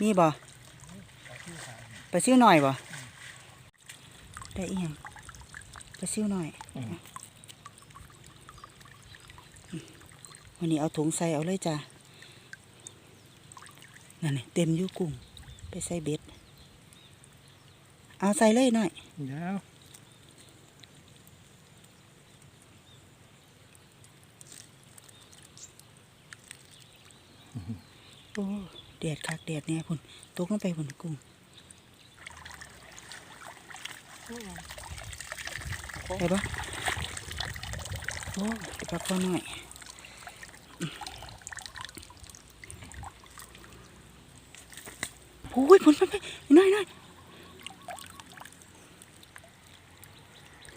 มีบ่ไปซิ้วหน่อยบ่ได้อีหยังไปซิ้วหน่อยอืมวันนี้เอาถุงใส่เอาเลยจ้ะนั่นนี่เต็มอยู่กุ้งไปใส่เบ็ด เอาใส่เลยหน่อยเดี๋ยวโอ้ แดดคักแดดเนี่ยพุ่นตกลงไปพุ่นกุ้งไปปะโอ้ไปปักข้อหน่อยโอ้ยพุ่นพุ่นไปน้อยน้อย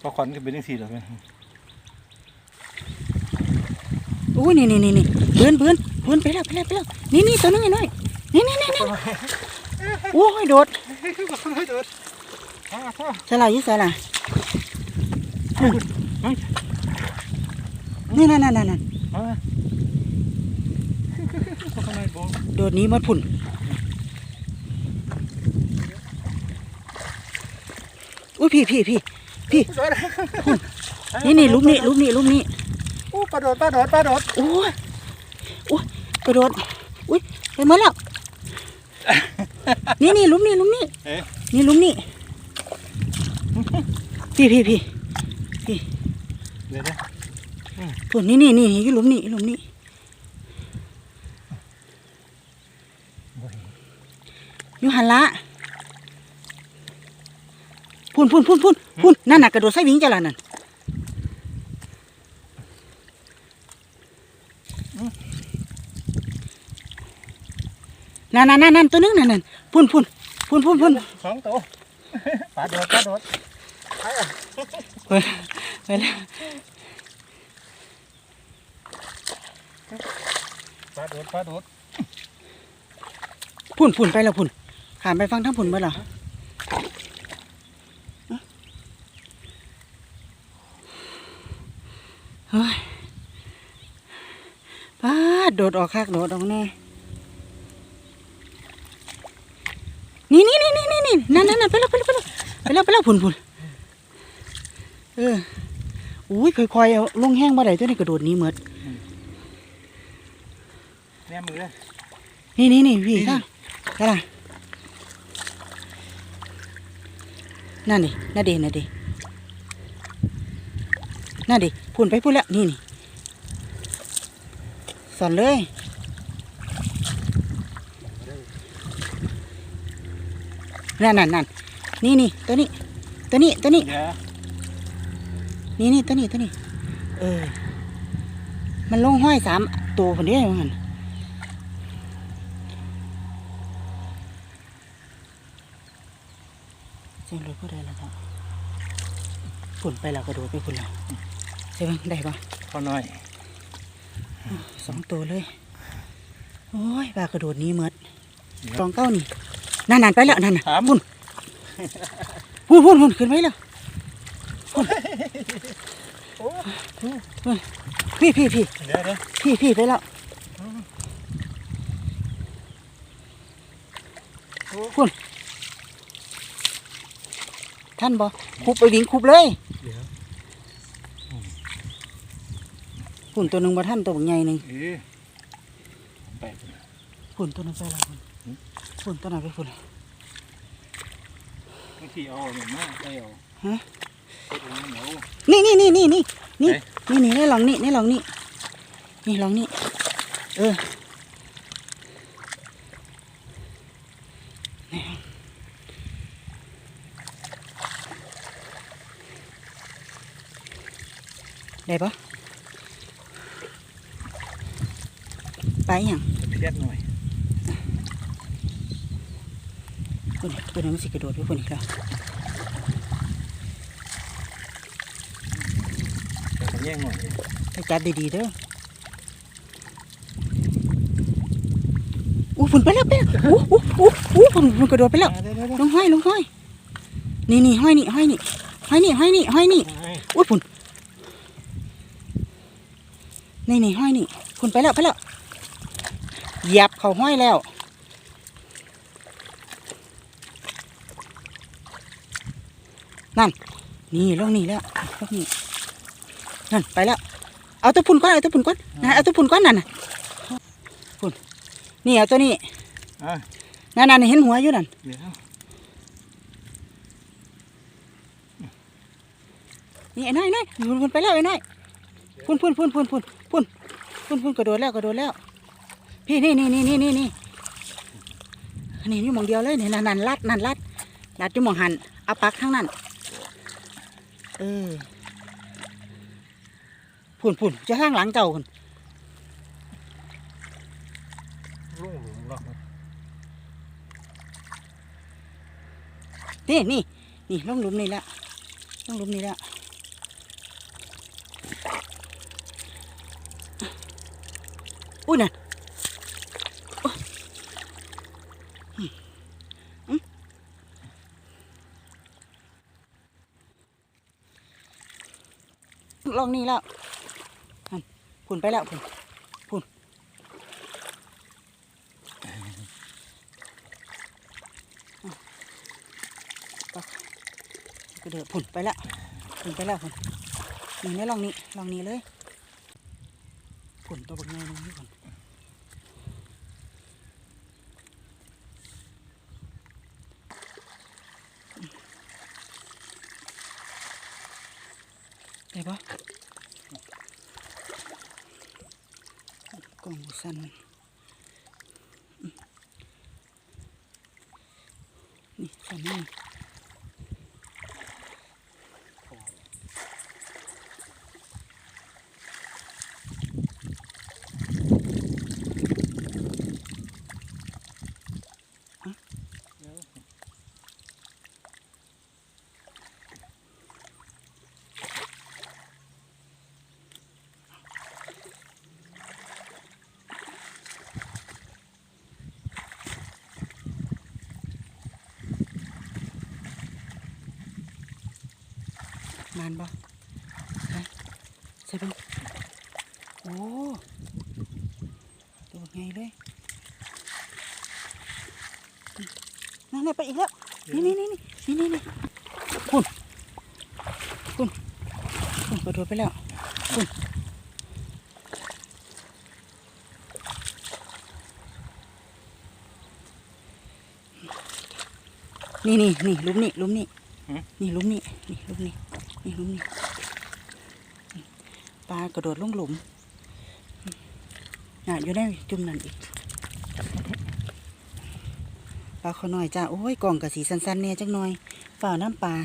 ปลาขวัญก็เป็นยังสี่หรอแม่โอ้ยนี่นี่นี่นี่เบือนเบือนเบือนไปแล้วไปแล้วไปแล้วนี่นี่ตัวนึงไอ้น้อย นี่นี่นี่นี่โอ้ยโดดไม่โดดอ่าพ่อสลายอยี่สลายนี่นั่นนั่นนั่นนั่นมาข้างในบ่โดดหนี้มัดพุ่นอุ้ยพี่พี่พี่พี่นี่นี่ลุมนี่ลุมนี่ลุมนี่โอ้ปลาโดดปลาโดดปลาโดดโอ้ยโอ้ยกระโดดอุ้ยไปหมดแล้ว นี่นี่ลุมนี่ลุมนี่เอ๊ะ นี่ลุมนี่พี่พี่พี่เดี๋ยวนะพุ่นนี่นี่นี่อยู่หลุมนี่หลุมนี่อยู่หันละพุ่นพุ่นพุ่นพุ่นพุ่นนั่นน่ะกระโดดใส่วิ่งจ้ะล่ะนั่น นั่นนั่นนั่นนั่นตัวนึงนั่นนั่นพุ่นพุ่นพุ่นพุ่นพุ่นสองตัวปลาโดดปลาโดดไปอะไปไปแล้วปลาโดดปลาโดดพุ่นพุ่นไปแล้วพุ่นขามไปฟังทั้งพุ่นเมื่อหรอเฮ้ยป้าดโดดออกคักโดดออกแน่นี่นี่นี่นี่ นี่นี่นั่นนั่นนั่นไปแล้วไปแล้วไปแล้วไปแล้วไปแล้วพุ่นพุ่นเอออุ้ยค่อยๆเอาลงแห้งบ่ได้ตัวนี้กระโดดหนี้หมดเนี่ยมือนี่นี่นี่พี่ค่ะก็ล่ะนั่นดินั่นดินั่นดินั่นดิพุ่นไปพุ่นแล้วนี่นี่สอนเลย นั่นนั่นนั่นนี่นี่ตัวนี้ ตัวนี้ตัวนี้เดี๋ยวนี่นี่ตัวนี้ตัวนี้ เออ มันลงห้อยสามตัวคนเดียวมันเสียงรถก็ได้แล้วครับฝุ่นไปแล้วกระโดดไปฝุ่นแล้วใช่ไหมได้ปะพอหน่อยสองตัวเลย โอ้ยว่ากระโดดหนี้หมดสองเก้านี่ นั่นนั่นไปแล้วนั่นน่ะถามพุ่นพุ่นพุ่นพุ่นขึ้นไปแล้วพุ่นพุ่นพี่พี่พี่เดี๋ยวเดี๋ยวพี่พี่ไปแล้วคุณท่านบอคุบไปวิ่งคุบเลยเดี๋ยวหุ่นตัวหนึ่งบ่ท่านตัวใหญ่หนึ่งเอ๊ะไปหุ่นตัวหนึ่งไปแล้ว หุ่นหุ่นตัวไหนไปหุ่นบางทีเอาหนึ่งมาไปเอาฮะไปตรงนั้นเดี๋ยวนี่นี่นี่นี่นี่นี่ไหนนี่นี่ในหลองนี่ในหลองนี่นี่หลองนี่เออนี่ได้ปะไปอย่างเครียดหน่อย คุณคุณมันสิกระโดดไปคุณอีกแล้วแต่ผมแย่งหน่อยไปจับดีๆเด้ออู้ฝุ่นไปแล้วไปแล้วอู้อู้อู้อู้ฝุ่นฝุ่นกระโดดไปแล้วเดี๋ยวเดี๋ยวเดี๋ยวลงห้อยลงห้อยนี่นี่ห้อยนี่ห้อยนี่ห้อยนี่ห้อยนี่ห้อยนี่อู้ฝุ่นนี่นี่ห้อยนี่ฝุ่นไปแล้วไปแล้วเหยียบเขาห้อยแล้ว นั่น นี่ลงนี่แล้วลงนี่นั่นไปแล้ว เอาตัวพุ่นก้อนเอาตัวพุ่นก้อนนะเอาตัวพุ่นก้อนนั่นน่ะพุ่นนี่เอาตัวนี้อะนั่นนั่นเห็นหัวอยู่นั่นเดี๋ยวนี่ไอ้น้อยน้อยพุ่นพุ่นไปแล้วไอ้น้อยพุ่นพุ่นพุ่นพุ่นพุ่นพุ่นพุ่นพุ่นกระโดดแล้วกระโดดแล้ว พี่นี่นี่นี่นี่นี่นี่นี่อยู่หมองเดียวเลยนี่นั่นนั่นลัดนั่นลัดลัดอยู่หมองหันเอาปักทั้งนั้น เออพุ่นพุ่นจะข้างหลังเจ้าพุ่นลุ่งหลุมหรอกนี่นี่นี่ลงหลุมนี่ละลงหลุมนี่ละอุ้ยน่ะโอ๊ยอืมอืม ลองนี่แล้วผุนไปแล้วผุนผุนก็เดือดผุนไปแล้วผุนไปแล้วผุนนี่ไม่ลองนี้ลองนี้เลยผุนตัวบักไงลงนี่ผุน ได้ปะกล่องสันนี่สันนี่ นานปะไปใช่ปะโอ้ตัวไงเลยนั่นนี่ไปอีกแล้ว นี่นี่นี่นี่นี่นี่คุณคุณคุณกระโดดไปแล้วคุณนี่นี่นี่หลุมนี่หลุมนี่นี่หลุมนี่นี่หลุมนี่ นี่หลุมนี่ปลากระโดดลงหลุมน่ะอยู่ได้จุ่มนั่นอีกปลาเขาหน่อยจ้าโอ้ยกล่องกระสีสั้นๆเนี่ยจังหน่อยเปล่าน้ำปลา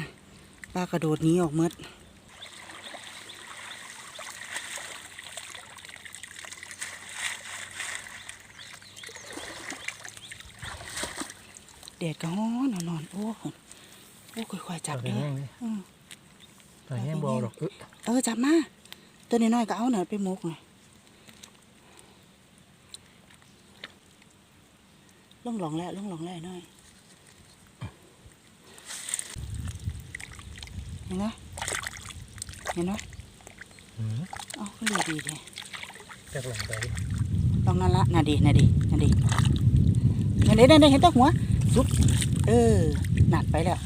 ปลากระโดดหนีออกเมดแดดก็ฮ้อนนอนๆโอ้โหโอ้ค่อยๆจับเด้เด้อออืม แต่แห้งบอหรอกเออเออจับมาตัวน้อยๆก็เอาหน่อยไปหมกหน่อยล่องหลองแล้วล่องหลองแล้วหน่อยเห็นไหมเห็นไหมหืมอ๋อก็เหลือดีเลยจากหลังไปลองนั่นละน่าดีน่าดีน่าดีเห็นได้ได้เห็นแตัวหัวซุปเออหนัดไปแล้วมัน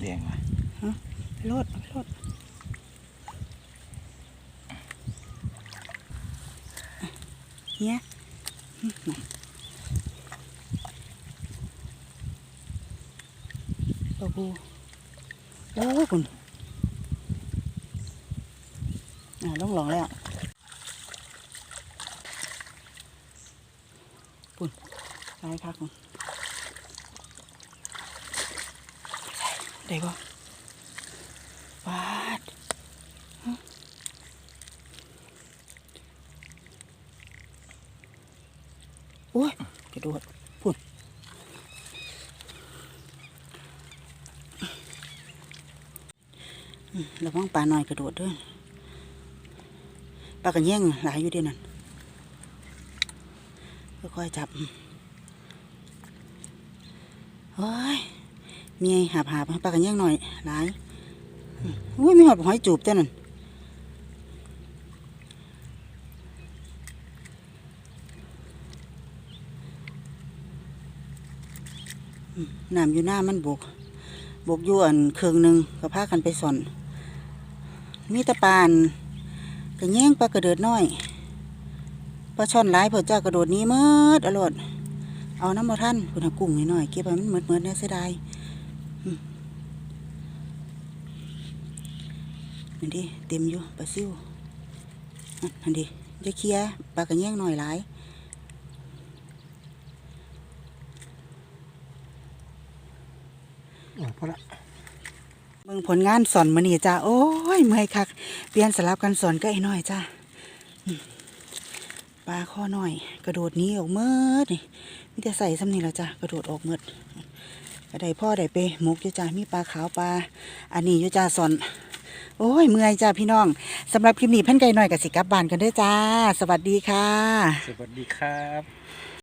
แดงๆว่ะไปโลดเอาไปโลดเฮียตัวกูโอ้คุณอ่าลงหลองแล้วปุ่นตายคักคุณ ได้ปะวาดฮะโอ้ยกระโดดพุ่นระวังปลาหน่อยกระโดดด้วยปลากระแยงหลายอยู่ดียนั่นค่อยๆจับโอ้ย มีหาบหาบปลากระแยงหน่อยหลายอุ้ยมีหอดหอยจูบเจ้านั่นน้ำอยู่หน้ามันบก บกอยวนเครื่องหนึ่งก็พากันไปสอนมีตะปานกระแย่งปลากระเดิดน้อยปลาช่อนหลายเผื่อจ้ากระโดดนี้เมืดอรดเอาน้ำมาท่านคุณกุ้งนิดหน่อยเก็บไปมันเหมืดมืดๆเนี่ยเสียดาย อืมนั่นดิเต็มอยู่ปลาซิวนั่นนั่นดิจะเคลียร์ปลากระแย่งหน่อยหลายอะพอละเบิ่งผลงานสอนมื้อนี้จ้าโอ้ยเมื่อยคัก เปลี่ยนสลับกันสอนก็ไอ้น้อยจ้าอืมปลาข้อน้อย กระโดดหนี้ออกเมิดนี่มีแต่ใส่ซ้ำนี่ละจ้ากระโดดออกเมิด ก็ได้พ่อได้ไปหมกอยู่จ้ามีปลาขาวปลาอันนี้อยู่จ้าสอนโอ้ยเมื่อยจ้าพี่น้องสำหรับคลิปนี้เพิ่นไก่หน่อยกับสิกับบ้านกันด้วยจ้า สวัสดีค่ะ สวัสดีครับ